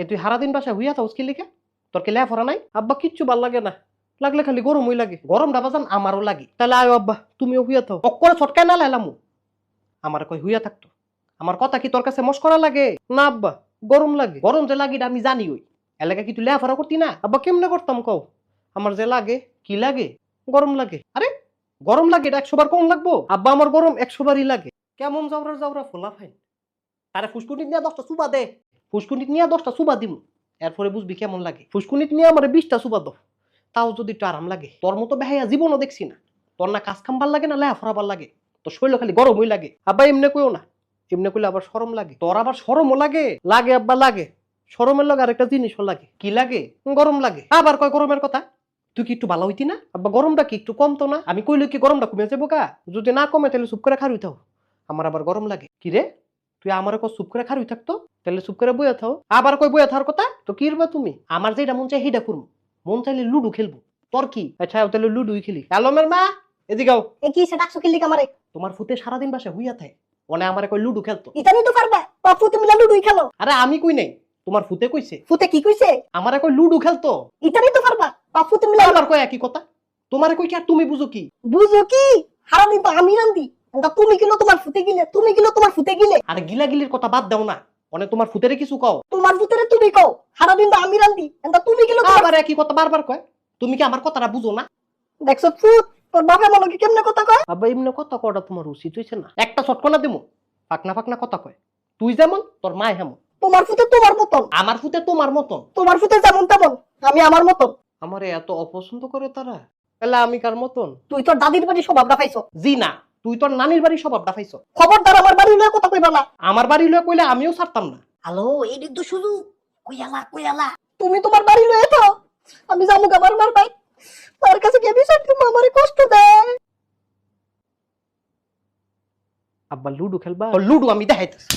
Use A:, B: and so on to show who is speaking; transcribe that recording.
A: এ, তুই সারাদিন বাসায় হুইয়া থাকস কি লিখে তোর কি লেফরা নাই? আব্বা, কিচ্ছু ভালো লাগে না। লাগলে খালি গরম হই লাগে। গরম ডাবাজান আমারও লাগে। তাহলে আয় আব্বা, তুমিও হুইয়া থাও। অক্করে ছটকায় না লাইলামু আমার কই হুইয়া থাকতো? আমার কথা কি তোর কাছে মস্করা লাগে? না আব্বা, গরম লাগে। গরম যে লাগে আমি জানি ওই। এলাকা কি তুই লেফারা করতি না? আব্বা, কেমনে করতাম কও? আমার যে লাগে, কি লাগে? গরম লাগে। আরে, গরম লাগে এটা একশো বার কম লাগবো? আব্বা, আমার গরম একশো বারই লাগে। কেমন যাওরা যাওরা ফোলা ফাইন। তারে ফুসকুনিত নিয়ে দশটা সুবা দে। ফুসকুনিত নিয়ে দশটা সুবা দিম। এরপরে বুঝবি কেমন লাগে। ফুসকুনিত নিয়ে আমার বিশটা সুবা দো তাও যদি একটু আরাম লাগে। তোর মতো বেহাইয়া জীবনও দেখছি না। তোর না কাজ ভালো লাগে না লেহা ফরাবার লাগে। তোর শরীর খালি গরমই লাগে। আব্বা, এমনি কইও না। এমনি কইলে আবার সরম লাগে। তোর আবার সরমও লাগে। লাগে আব্বা, লাগে। সরমের লগে আরেকটা জিনিসও লাগে। কি লাগে? গরম লাগে। আবার কয় গরমের কথা? তুই কি একটু ভালো হইতি না? আব্বা, গরমটা কি একটু কমতো না? আমি কইলে কি গরমটা কমে যাব কা যদি না কমে তাহলে চুপ করে খারুই থাও আমার আবার গরম লাগে। কি রে? তুই আমার কো চুপ করে খারুই থাকতো? তাহলে চুপ করে বইয়া থাও। আবার কই বইয়া থাকার কথা? তো কি রবা তুমি? আমার যেটা মন চাই সেইটা করব। মন চাইলে লুডু খেলব। তোর কি? আচ্ছা তাহলে লুডুই খেলি। আলমের মা! এদিকেও
B: এ কি সেটা একশো কিল্লি কামারে
A: তোমার ফুতে সারাদিন বাসা হুইয়া থাকে। অনে আমার কই লুডু খেলতো।
B: ইতানি তো পারবা? বাপু তুমি লুডুই খেলো।
A: আরে আমি কই নাই? তোমার ফুতে কইছে?
B: ফুতে কি কইছে?
A: আমার কই লুডু খেলতো।
B: ইতানি তো পারবা? বাপু তুমি
A: আবার কয় একই কথা? তোমারে কই কি আর তুমি বুঝো কি?
B: বুঝো কি? সারাদিন তো আমি রান্দি তুমি কিলো তোমার ফুতে গিলে তুমি কিলো তোমার ফুতে গিলে।
A: আর গিলা গিলির কথা বাদ দাও না। অনে তোমার ফুতেরে কিছু কও?
B: তোমার ফুতেরে তুমি কও? সারাদিন তো আমি রান্দি তা তুমি কিলো তোমার
A: আবার একই কথা বারবার কয়। তুমি কি আমার কথাটা বুঝো না?
B: দেখছ ফুট তোর বাপে মনে কি কেমনে কথা কয়?
A: আবার এমনি কথা কটা তোমার উচিত হইছে না। একটা চটকনা দিমু পাকনা পাকনা কথা কয়। তুই যেমন তোর মা হেমন।
B: তোমার ফুতে তোমার মতন।
A: আমার ফুতে তোমার মতন।
B: তোমার ফুতে যেমন তেমন আমি আমার মতন।
A: আমারে এত অপছন্দ করে তারা? তাহলে আমি কার মতন?
B: তুই তোর দাদির বাড়ি স্বভাবটা পাইছো।
A: জি না তুই তোর নানির বাড়ি স্বভাবটা খবর
B: খবরদার আমার বাড়ি লয়ে কথা কইবা না।
A: আমার বাড়ি লয়ে কইলে আমিও ছাড়তাম না।
B: হ্যালো এই দিক তো শুধু কইয়ালা কইয়ালা। তুমি তোমার বাড়ি লয়ে তো আমি যাব আমার মার ভাই তার কাছে গিয়ে বিষয় তুমি আমারে কষ্ট দেয়।
A: আব্বা লুডু খেলবা? লুডু আমি দেখাইতেছি।